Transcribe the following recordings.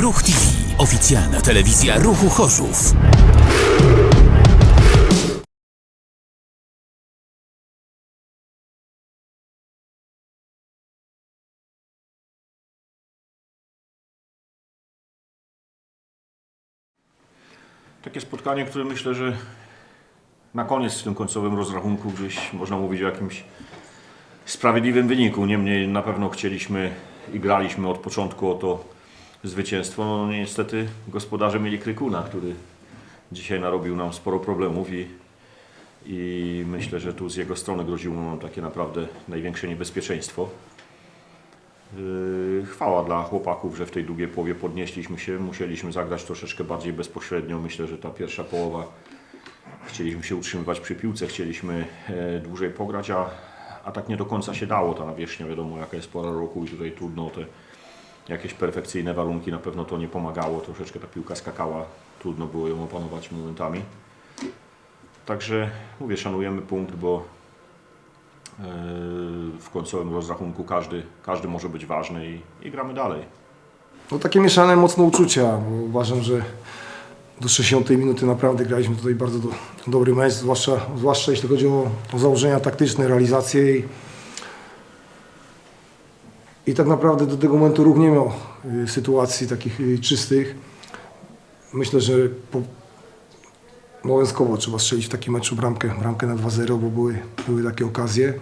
Ruch TV. Oficjalna telewizja Ruchu Chorzów. Takie spotkanie, które myślę, że na koniec w tym końcowym rozrachunku gdzieś można mówić o jakimś sprawiedliwym wyniku. Niemniej na pewno chcieliśmy i graliśmy od początku o to zwycięstwo. No niestety gospodarze mieli Krykuna, który dzisiaj narobił nam sporo problemów i, i myślę, że tu z jego strony groziło nam takie naprawdę największe niebezpieczeństwo. Yy, Chwała dla chłopaków, że w tej drugiej połowie podnieśliśmy się. Musieliśmy zagrać troszeczkę bardziej bezpośrednio. Myślę, że ta pierwsza połowa chcieliśmy się utrzymywać przy piłce, chcieliśmy e, dłużej pograć, a, a tak nie do końca się dało. Ta nawierzchnia, wiadomo, jaka jest pora roku i tutaj trudno te jakieś perfekcyjne warunki. Na pewno to nie pomagało. Troszeczkę ta piłka skakała, trudno było ją opanować momentami. Także mówię, szanujemy punkt, bo e, w końcowym rozrachunku każdy, każdy może być ważny i, i gramy dalej. No takie mieszane mocno uczucia, uważam, że do 60 minuty naprawdę graliśmy tutaj bardzo do, dobry mecz, zwłaszcza, zwłaszcza jeśli chodzi o, o założenia taktyczne, realizację i, i tak naprawdę do tego momentu ruch nie miał y, sytuacji takich y, czystych. Myślę, że po, obowiązkowo trzeba strzelić w takim meczu bramkę, bramkę na 2-0, bo były, były takie okazje.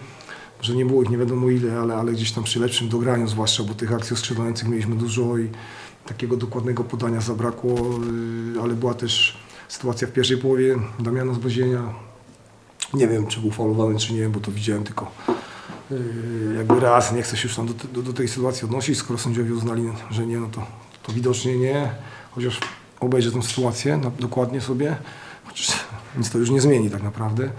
Że nie było ich nie wiadomo ile, ale, ale gdzieś tam przy lepszym dograniu, zwłaszcza, bo tych akcji oskrzydlających mieliśmy dużo i takiego dokładnego podania zabrakło, yy, ale była też sytuacja w pierwszej połowie Damiana z Bozienia. Nie wiem, czy był faulowany, czy nie, bo to widziałem tylko jakby raz. Nie chcę się już tam do, do, do tej sytuacji odnosić, skoro sędziowie uznali, że nie, no to, to widocznie nie. Chociaż obejrzę tę sytuację na, dokładnie sobie, chociaż nic to już nie zmieni tak naprawdę.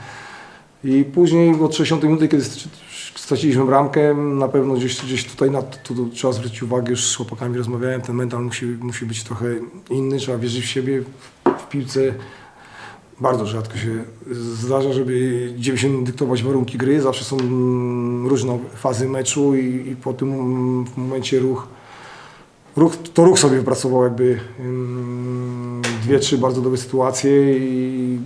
I później od 60 minuty, kiedy st- straciliśmy bramkę, na pewno gdzieś, gdzieś tutaj na to, to trzeba zwrócić uwagę, już z chłopakami rozmawiałem, ten mental musi, musi być trochę inny, trzeba wierzyć w siebie, w piłce. Bardzo rzadko się zdarza, żeby 90 dyktować warunki gry, zawsze są różne fazy meczu i, i po tym momencie ruch, ruch, to ruch sobie wypracował jakby mm, dwie, trzy bardzo dobre sytuacje i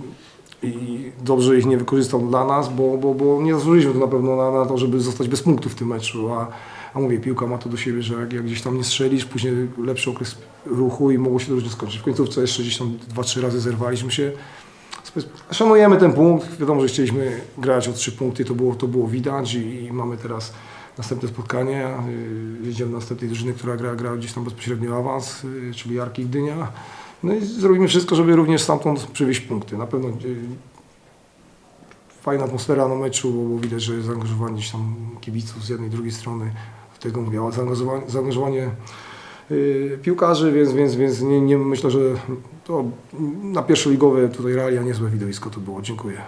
i dobrze ich nie wykorzystał dla nas, bo, bo, bo nie zasłużyliśmy tu na pewno na, na to, żeby zostać bez punktów w tym meczu, a, a mówię, piłka ma to do siebie, że jak, jak gdzieś tam nie strzelisz, później lepszy okres ruchu i mogło się to różnie skończyć. W końcówce jeszcze gdzieś tam dwa, trzy razy zerwaliśmy się. Szanujemy ten punkt, wiadomo, że chcieliśmy grać o trzy punkty, to było, to było widać i, i mamy teraz następne spotkanie. Yy, Jedziemy do następnej drużyny, która gra, gra gdzieś tam bezpośrednio awans, yy, czyli Jarki Gdynia. No i zrobimy wszystko, żeby również stamtąd przywieźć punkty. Na pewno yy, fajna atmosfera na meczu, bo, widać, że zaangażowanie gdzieś tam kibiców z jednej i drugiej strony. Do tego mówię, ale zaangażowanie, zaangażowanie piłkarzy, więc, więc, więc nie, nie myślę, że to na pierwszoligowe tutaj realia niezłe widowisko to było. Dziękuję.